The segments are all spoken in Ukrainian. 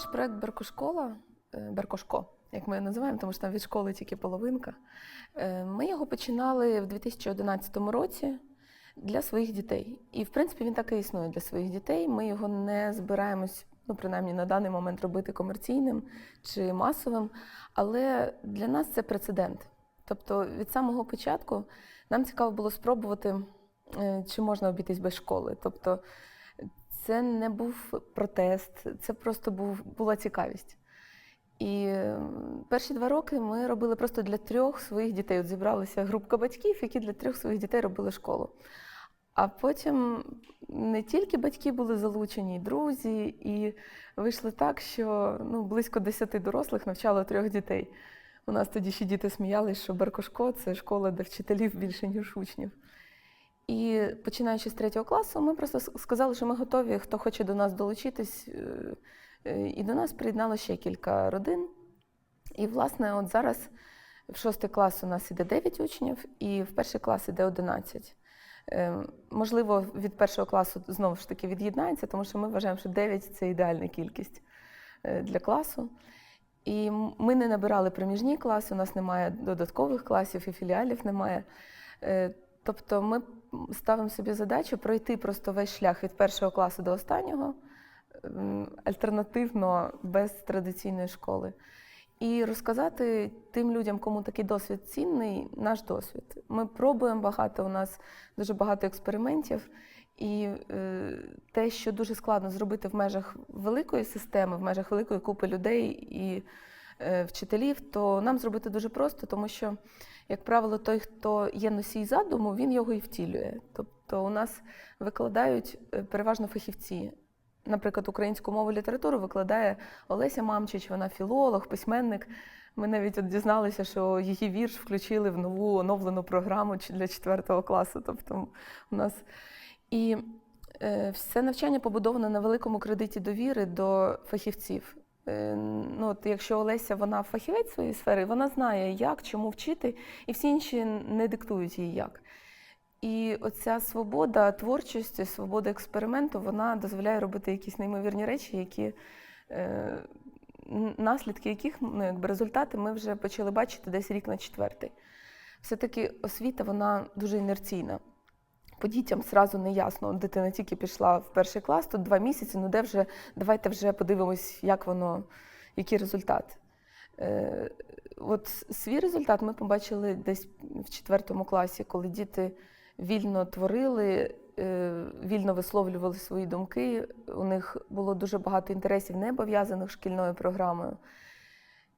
Наш проект Беркошкола, е, Беркошко, як ми його називаємо, тому що там від школи тільки половинка. е, Ми його починали в 2011 році для своїх дітей. І, в принципі, він так і існує для своїх дітей. Ми його не збираємось, ну, принаймні на даний момент робити комерційним чи масовим. Але для нас це прецедент. Тобто від самого початку нам цікаво було спробувати, е, чи можна обійтись без школи. Тобто це не був протест, це просто був, була цікавість. І перші два роки ми робили просто для трьох своїх дітей. От зібралася групка батьків, які для трьох своїх дітей робили школу. А потім не тільки батьки були залучені, і друзі, і вийшло так, що ну, близько десяти дорослих навчало трьох дітей. У нас тоді ще діти сміялись, що Беркошко це школа, де вчителів більше, ніж учнів. І починаючи з третього класу, ми просто сказали, що ми готові, хто хоче до нас долучитись. е, е, І до нас приєднало ще кілька родин. І, власне, от зараз в шостий клас у нас іде 9 учнів, і в перший клас іде 11. Е, Можливо, від першого класу знову ж таки від'єднається, тому що ми вважаємо, що 9 це ідеальна кількість для класу. І ми не набирали проміжні класи, у нас немає додаткових класів і філіалів немає. Тобто ми ставимо собі задачу пройти просто весь шлях від першого класу до останнього, альтернативно без традиційної школи. І розказати тим людям, кому такий досвід цінний, наш досвід. Ми пробуємо багато, у нас дуже багато експериментів. І е, те, що дуже складно зробити в межах великої системи, в межах великої купи людей і вчителів, то нам зробити дуже просто, тому що, як правило, той, хто є носій задуму, він його і втілює. Тобто у нас викладають е, переважно фахівці. Наприклад, українську мову і літературу викладає Олеся Мамчич, вона філолог, письменник. Ми навіть от дізналися, що її вірш включили в нову оновлену програму для 4 класу. Тобто у нас і е, все навчання побудовано на великому кредиті довіри до фахівців. Е, ну, от якщо Олеся вона фахівець своєї сфери, вона знає, як, чому вчити, і всі інші не диктують їй як. І оця свобода творчості, свобода експерименту, вона дозволяє робити якісь неймовірні речі, які е, наслідки яких, ну якби результати, ми вже почали бачити десь рік на четвертий. Все-таки освіта вона дуже інерційна. По дітям зразу не ясно. Дитина тільки пішла в перший клас, тут два місяці, ну де вже давайте вже подивимось, як воно, який результат. Е, от свій результат ми побачили десь в четвертому класі, коли діти вільно творили, е, вільно висловлювали свої думки. У них було дуже багато інтересів, не пов'язаних шкільною програмою.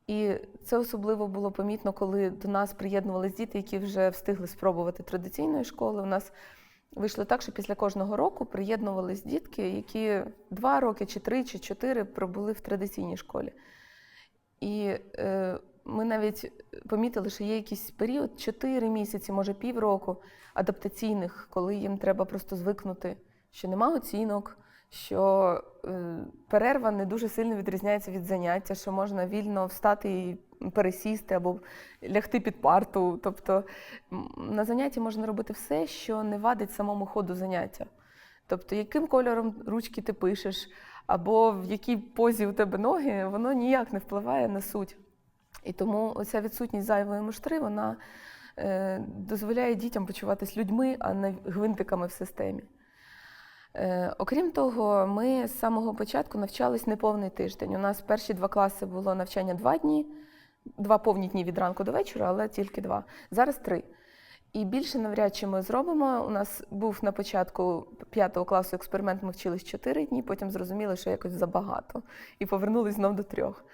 І це особливо було помітно, коли до нас приєднувалися діти, які вже встигли спробувати традиційної школи. У нас вийшло так, що після кожного року приєднувались дітки, які два роки, чи три, чи чотири пробули в традиційній школі. І е, ми навіть помітили, що є якийсь період 4 місяці, може півроку адаптаційних, коли їм треба просто звикнути, що нема оцінок, що е, перерва не дуже сильно відрізняється від заняття, що можна вільно встати і пересісти або лягти під парту. Тобто на занятті можна робити все, що не вадить самому ходу заняття. Тобто, яким кольором ручки ти пишеш, або в якій позі у тебе ноги, воно ніяк не впливає на суть. І тому оця відсутність зайвої муштри, вона е, дозволяє дітям почуватись людьми, а не гвинтиками в системі. Е, окрім того, ми з самого початку навчались неповний тиждень. У нас перші два класи було навчання два дні, два повні дні від ранку до вечора, але тільки два. Зараз три. І більше навряд чи ми зробимо. У нас був на початку п'ятого класу експеримент, ми вчились чотири дні, потім зрозуміли, що якось забагато, і повернулись знов до трьох.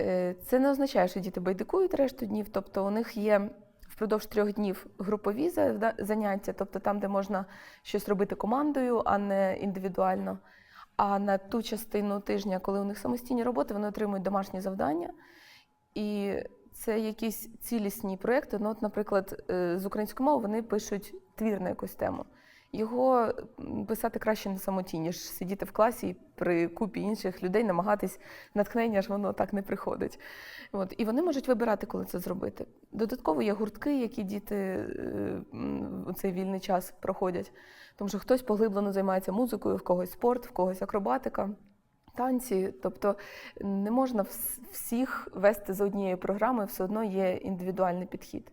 Е, Це не означає, що діти байдикують решту днів, тобто у них є впродовж трьох днів групові заняття, тобто там, де можна щось робити командою, а не індивідуально. А на ту частину тижня, коли у них самостійні роботи, вони отримують домашні завдання. І це якісь цілісні проєкти. Ну, от, наприклад, е, з української мови вони пишуть твір на якусь тему. Його писати краще на самоті, ніж сидіти в класі при купі інших людей, намагатись натхнення ж воно так не приходить. От. І вони можуть вибирати, коли це зробити. Додатково є гуртки, які діти е, у цей вільний час проходять. Тому що хтось поглиблено займається музикою, в когось спорт, в когось акробатика. Танці. Тобто не можна всіх вести за однією програмою, все одно є індивідуальний підхід.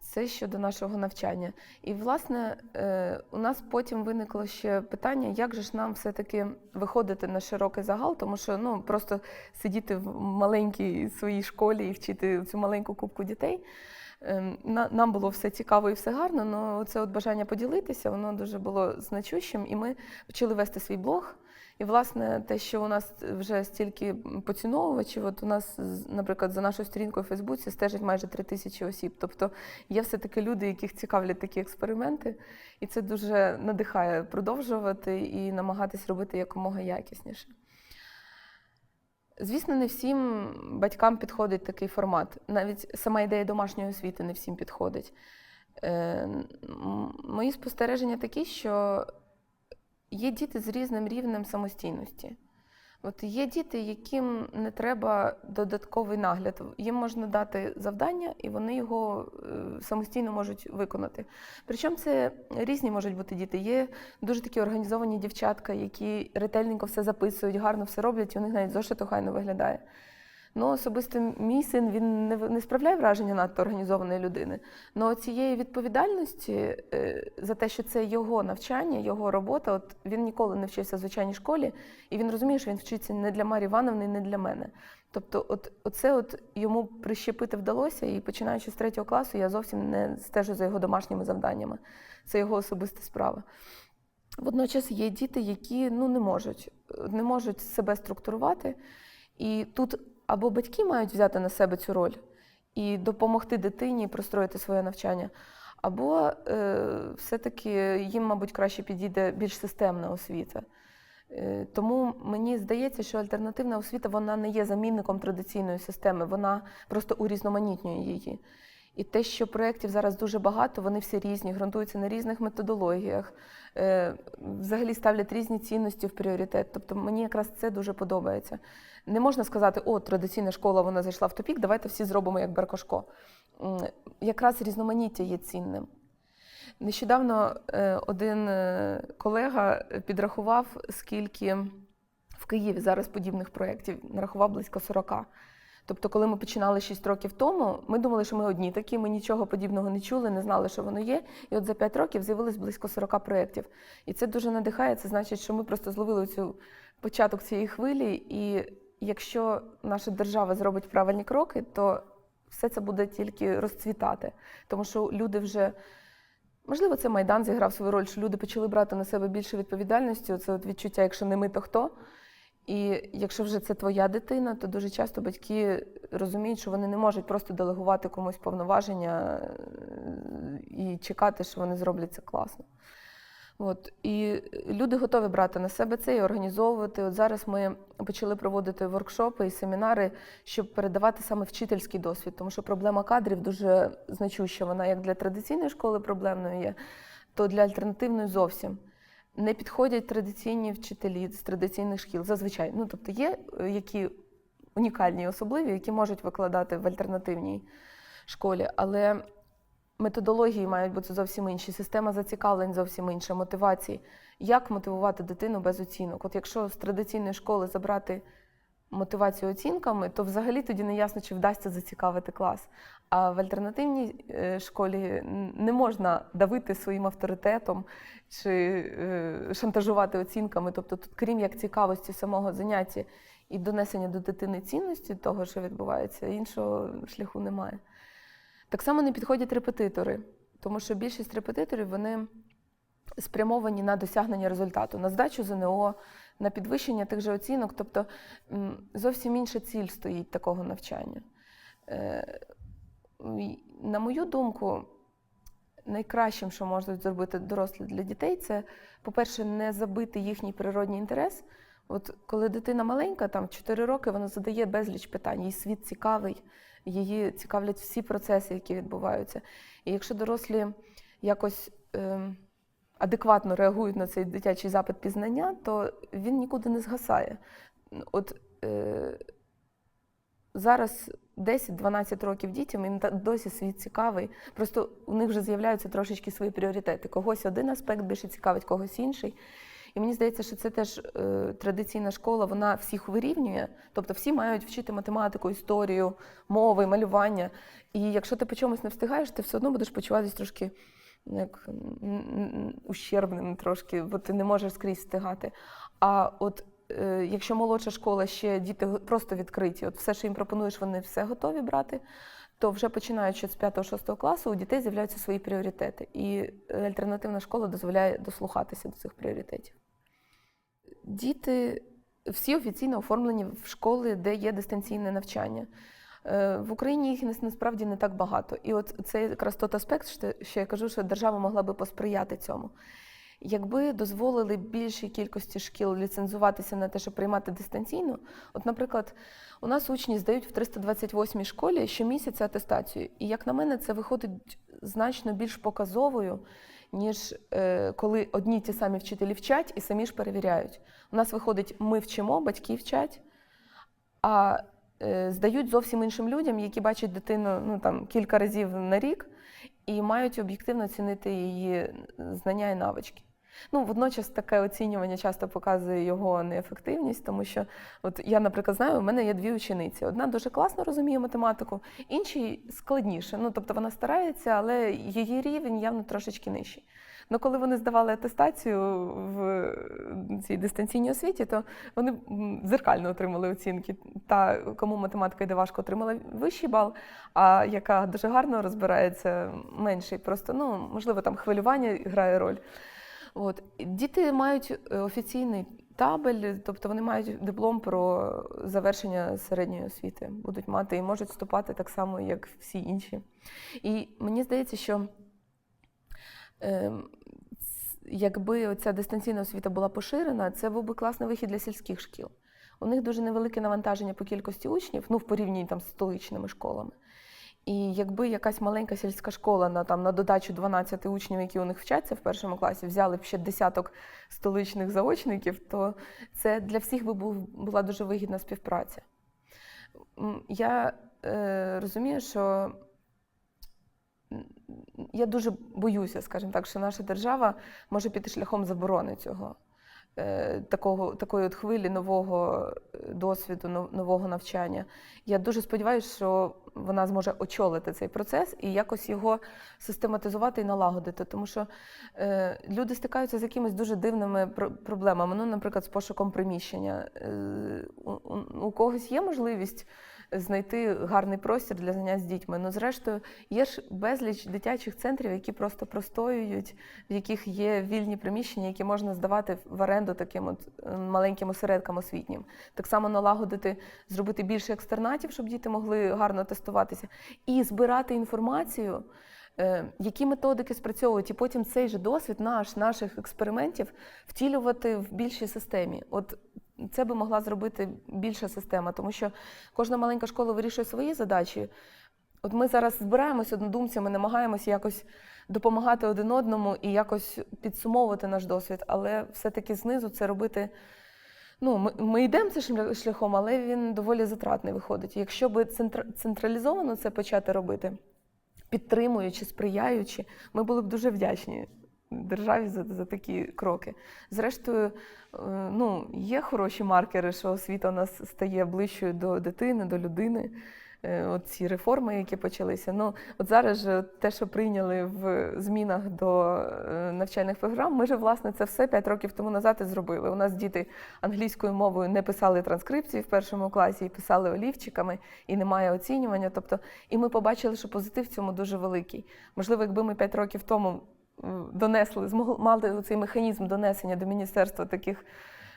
Це щодо нашого навчання. І, власне, е, у нас потім виникло ще питання, як же ж нам все-таки виходити на широкий загал, тому що ну, просто сидіти в маленькій своїй школі і вчити цю маленьку кубку дітей. Ем, на- Нам було все цікаво і все гарно, але це от бажання поділитися, воно дуже було значущим, і ми почали вести свій блог. І, власне, те, що у нас вже стільки поціновувачів, от у нас, наприклад, за нашою сторінкою у Фейсбуці стежить майже три тисячі осіб. Тобто є все-таки люди, яких цікавлять такі експерименти, і це дуже надихає продовжувати і намагатись робити якомога якісніше. Звісно, не всім батькам підходить такий формат. Навіть сама ідея домашньої освіти не всім підходить. Е, Мої спостереження такі, що є діти з різним рівнем самостійності. От є діти, яким не треба додатковий нагляд. Їм можна дати завдання, і вони його е, самостійно можуть виконати. Причому це різні можуть бути діти. Є дуже такі організовані дівчатка, які ретельненько все записують, гарно все роблять, і у них навіть зошит охайно виглядає. Ну, особисто мій син він не, не справляє враження надто організованої людини. Але цієї відповідальності е, за те, що це його навчання, його робота, от він ніколи не вчився в звичайній школі, і він розуміє, що він вчиться не для Марії Івановни, не для мене. Тобто, от оце от йому прищепити вдалося, і починаючи з третього класу, я зовсім не стежу за його домашніми завданнями. Це його особиста справа. Водночас є діти, які ну, не можуть, не можуть себе структурувати. І тут або батьки мають взяти на себе цю роль і допомогти дитині простроїти своє навчання, або е, все-таки їм, мабуть, краще підійде більш системна освіта. Е, Тому мені здається, що альтернативна освіта вона не є замінником традиційної системи, вона просто урізноманітнює її. І те, що проєктів зараз дуже багато, вони всі різні, ґрунтуються на різних методологіях, е, взагалі ставлять різні цінності в пріоритет. Тобто мені якраз це дуже подобається. Не можна сказати, о, традиційна школа вона зайшла в тупік, давайте всі зробимо як Беркошко. Якраз різноманіття є цінним. Нещодавно е, один е, колега підрахував, скільки в Києві зараз подібних проєктів, нарахував близько 40. Тобто, коли ми починали 6 років тому, ми думали, що ми одні такі, ми нічого подібного не чули, не знали, що воно є. І от за 5 років з'явилось близько 40 проєктів. І це дуже надихає. Це значить, що ми просто зловили цю початок цієї хвилі. І якщо наша держава зробить правильні кроки, то все це буде тільки розцвітати. Тому що люди вже. Можливо, це Майдан зіграв свою роль, що люди почали брати на себе більше відповідальності. Це от відчуття, якщо не ми, то хто. І якщо вже це твоя дитина, то дуже часто батьки розуміють, що вони не можуть просто делегувати комусь повноваження е, і чекати, що вони зроблять це класно. От. І люди готові брати на себе це і організовувати. От зараз ми почали проводити воркшопи і семінари, щоб передавати саме вчительський досвід, тому що проблема кадрів дуже значуща. Вона як для традиційної школи проблемною є, то для альтернативної зовсім. Не підходять традиційні вчителі з традиційних шкіл. Зазвичай. Ну, тобто є е, які унікальні особливі, які можуть викладати в альтернативній школі. Але методології мають бути зовсім інші, система зацікавлень зовсім інша, мотивації. Як мотивувати дитину без оцінок? От якщо з традиційної школи забрати мотивацію оцінками, то взагалі тоді не ясно, чи вдасться зацікавити клас. А в альтернативній е, школі не можна давити своїм авторитетом чи е, шантажувати оцінками. Тобто, тут, крім як цікавості самого заняття і донесення до дитини цінності того, що відбувається, іншого шляху немає. Так само не підходять репетитори, тому що більшість репетиторів вони спрямовані на досягнення результату, на здачу ЗНО, на підвищення тих же оцінок. Тобто зовсім інша ціль стоїть такого навчання. Е, і, На мою думку, найкращим, що можуть зробити дорослі для дітей, це, по-перше, не забити їхній природній інтерес. От коли дитина маленька, там 4 роки, вона задає безліч питань, їй світ цікавий, її цікавлять всі процеси, які відбуваються. І якщо дорослі якось ем, адекватно реагують на цей дитячий запит пізнання, то він нікуди не згасає. От е, зараз 10-12 років дітям їм досі світ цікавий. Просто у них вже з'являються трошечки свої пріоритети. Когось один аспект більше цікавить, когось інший. І мені здається, що це теж е, традиційна школа, вона всіх вирівнює. Тобто всі мають вчити математику, історію, мови, малювання. І якщо ти по чомусь не встигаєш, ти все одно будеш почуватися трошки ну, як ущербним трошки, бо ти не можеш скрізь встигати. А от якщо молодша школа, ще діти просто відкриті, от все, що їм пропонуєш, вони все готові брати, то вже починаючи з 5-6 класу у дітей з'являються свої пріоритети. І е, альтернативна школа дозволяє дослухатися до цих пріоритетів. Діти всі офіційно оформлені в школи, де є дистанційне навчання. Е, В Україні їх насправді не так багато. І от це якраз тот аспект, що я кажу, що держава могла би посприяти цьому. Якби дозволили більшій кількості шкіл ліцензуватися на те, щоб приймати дистанційно, от, наприклад, у нас учні здають в 328 школі щомісяця атестацію. І як на мене, це виходить значно більш показовою, ніж е, коли одні ті самі вчителі вчать і самі ж перевіряють. У нас виходить, ми вчимо, батьки вчать, а е, здають зовсім іншим людям, які бачать дитину ну, там, кілька разів на рік і мають об'єктивно оцінити її знання і навички. Ну, водночас таке оцінювання часто показує його неефективність, тому що от я, наприклад, знаю, у мене є дві учениці. Одна дуже класно розуміє математику, іншій складніше. Ну, тобто вона старається, але її рівень явно трошечки нижчий. Ну, коли вони здавали атестацію в цій дистанційній освіті, то вони зеркально отримали оцінки. Та, кому математика йде важко, отримала вищий бал, а яка дуже гарно розбирається, менший. Просто, ну, можливо, там хвилювання грає роль. От. Діти мають е, офіційний табель, тобто вони мають диплом про завершення середньої освіти, будуть мати і можуть вступати так само, як всі інші. І мені здається, що ц- якби оця дистанційна освіта була поширена, це був би класний вихід для сільських шкіл. У них дуже невелике навантаження по кількості учнів, ну в порівнянні там з столичними школами. І якби якась маленька сільська школа на там на додачу 12 учнів, які у них вчаться в першому класі, взяли б ще десяток столичних заочників, то це для всіх би був, була дуже вигідна співпраця. Я е, розумію, що я дуже боюся, скажімо так, що наша держава може піти шляхом заборони цього. Е, Такого, такої от хвилі нового е, досвіду, нового навчання. Я дуже сподіваюся, що вона зможе очолити цей процес і якось його систематизувати і налагодити. Тому що е, люди стикаються з якимись дуже дивними про- проблемами. Ну, наприклад, з пошуком приміщення. Е, у- у когось є можливість знайти гарний простір для занять з дітьми. Ну, зрештою, є ж безліч дитячих центрів, які просто простоюють, в яких є вільні приміщення, які можна здавати в оренду таким от е, маленьким осередкам освітнім. Так само налагодити, зробити більше екстернатів, щоб діти могли гарно тестуватися, і збирати інформацію. е, Які методики спрацьовують, і потім цей же досвід наш, наших експериментів втілювати в більшій системі. От це би могла зробити більша система, тому що кожна маленька школа вирішує свої задачі. От ми зараз збираємося однодумцями, намагаємося якось допомагати один одному і якось підсумовувати наш досвід, але все-таки знизу це робити. Ну, ми, ми йдемо цим шля- шляхом, але він доволі затратний виходить. Якщо би центра- централізовано це почати робити, підтримуючи, сприяючи, ми були б дуже вдячні державі за, за такі кроки. Зрештою, е, ну, є хороші маркери, що освіта у нас стає ближчою до дитини, до людини. Е, От ці реформи, які почалися. Ну, от зараз же те, що прийняли в змінах до е, навчальних програм, ми ж власне це все 5 років тому назад і зробили. У нас діти англійською мовою не писали транскрипції в першому класі і писали олівчиками, і немає оцінювання. Тобто, і ми побачили, що позитив в цьому дуже великий. Можливо, якби ми 5 років тому донесли, змогли мали цей механізм донесення до міністерства таких.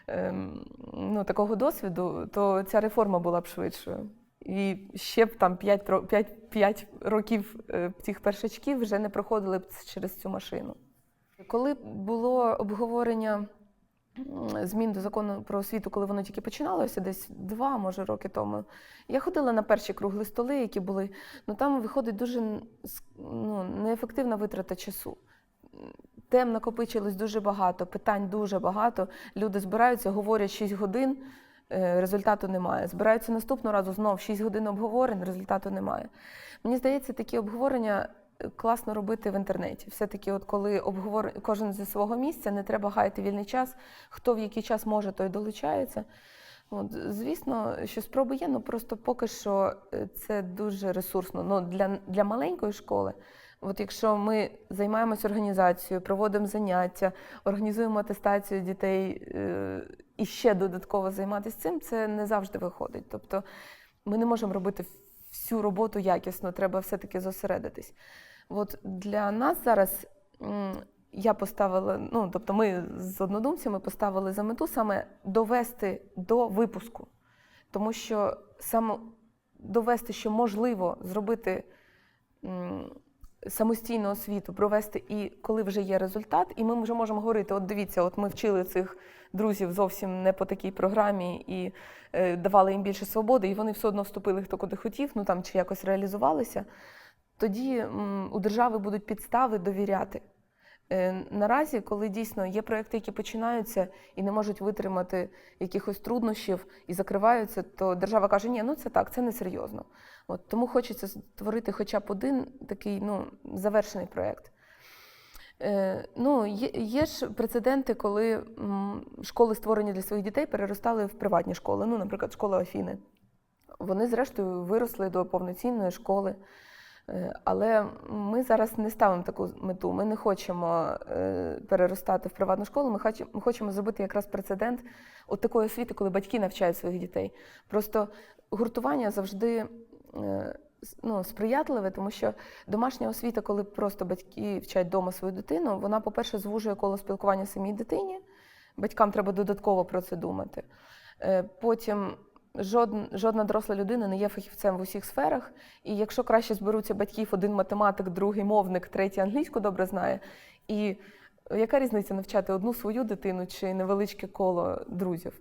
ем, Ну, такого досвіду, то ця реформа була б швидшою. І ще б там 5, 5, 5 років е, цих першачків вже не проходили б через цю машину. Коли було обговорення змін до закону про освіту, коли воно тільки починалося, десь два, може, роки тому, я ходила на перші кругли столи, які були, ну там виходить дуже ну, неефективна витрата часу. Тем накопичилось дуже багато, питань дуже багато. Люди збираються, говорять 6 годин, е, результату немає. Збираються наступного разу знов 6 годин обговорень, результату немає. Мені здається, такі обговорення е, класно робити в інтернеті. Все-таки, от коли обговор... кожен зі свого місця, не треба гаяти вільний час, хто в який час може, той долучається. От, звісно, що спроби є, ну просто поки що е, це дуже ресурсно. Ну, для, для маленької школи, от якщо ми займаємося організацією, проводимо заняття, організуємо атестацію дітей е, і ще додатково займатися цим, це не завжди виходить. Тобто ми не можемо робити всю роботу якісно, треба все-таки зосередитись. От для нас зараз я поставила, ну тобто ми з однодумцями поставили за мету саме довести до випуску. Тому що саме довести, що можливо зробити самостійну освіту, провести і коли вже є результат, і ми вже можемо говорити: от дивіться, от ми вчили цих друзів зовсім не по такій програмі і е, давали їм більше свободи, і вони все одно вступили хто куди хотів, ну там чи якось реалізувалися. Тоді м, у держави будуть підстави довіряти. Е, Наразі, коли дійсно є проекти, які починаються і не можуть витримати якихось труднощів і закриваються, то держава каже, ні, ну це так, це не серйозно. От, тому хочеться створити хоча б один такий ну, завершений проєкт. Е, ну, є, є ж прецеденти, коли м, школи, створені для своїх дітей, переростали в приватні школи. Ну, наприклад, школа Афіни. Вони, зрештою, виросли до повноцінної школи. Е, Але ми зараз не ставимо таку мету. Ми не хочемо е, переростати в приватну школу. Ми хочемо, зробити якраз прецедент от такої освіти, коли батьки навчають своїх дітей. Просто гуртування завжди е, ну, сприятливе, тому що домашня освіта, коли просто батьки вчать вдома свою дитину, вона, по-перше, звужує коло спілкування самій дитині. Батькам треба додатково про це думати. Потім жодна доросла людина не є фахівцем в усіх сферах. І якщо краще зберуться батьків, один математик, другий мовник, третій англійську добре знає. І яка різниця навчати одну свою дитину чи невеличке коло друзів?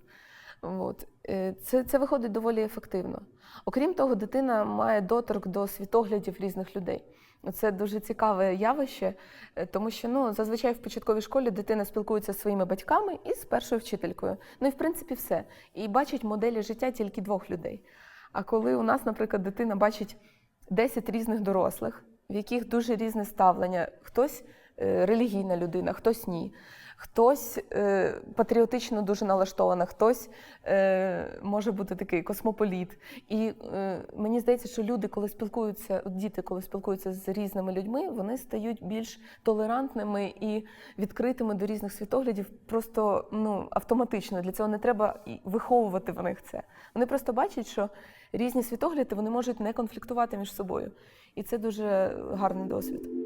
От. Е, Це, це виходить доволі ефективно. Окрім того, дитина має доторк до світоглядів різних людей. Це дуже цікаве явище, е, тому що ну, зазвичай в початковій школі дитина спілкується зі своїми батьками і з першою вчителькою. Ну і в принципі все. І бачить моделі життя тільки двох людей. А коли у нас, наприклад, дитина бачить 10 різних дорослих, в яких дуже різне ставлення, хтось е, релігійна людина, хтось ні. Хтось е, патріотично дуже налаштована, хтось е, може бути такий космополіт. І е, мені здається, що люди, коли спілкуються, діти, коли спілкуються з різними людьми, вони стають більш толерантними і відкритими до різних світоглядів просто ну, автоматично. Для цього не треба виховувати в них це. Вони просто бачать, що різні світогляди вони можуть не конфліктувати між собою. І це дуже гарний досвід.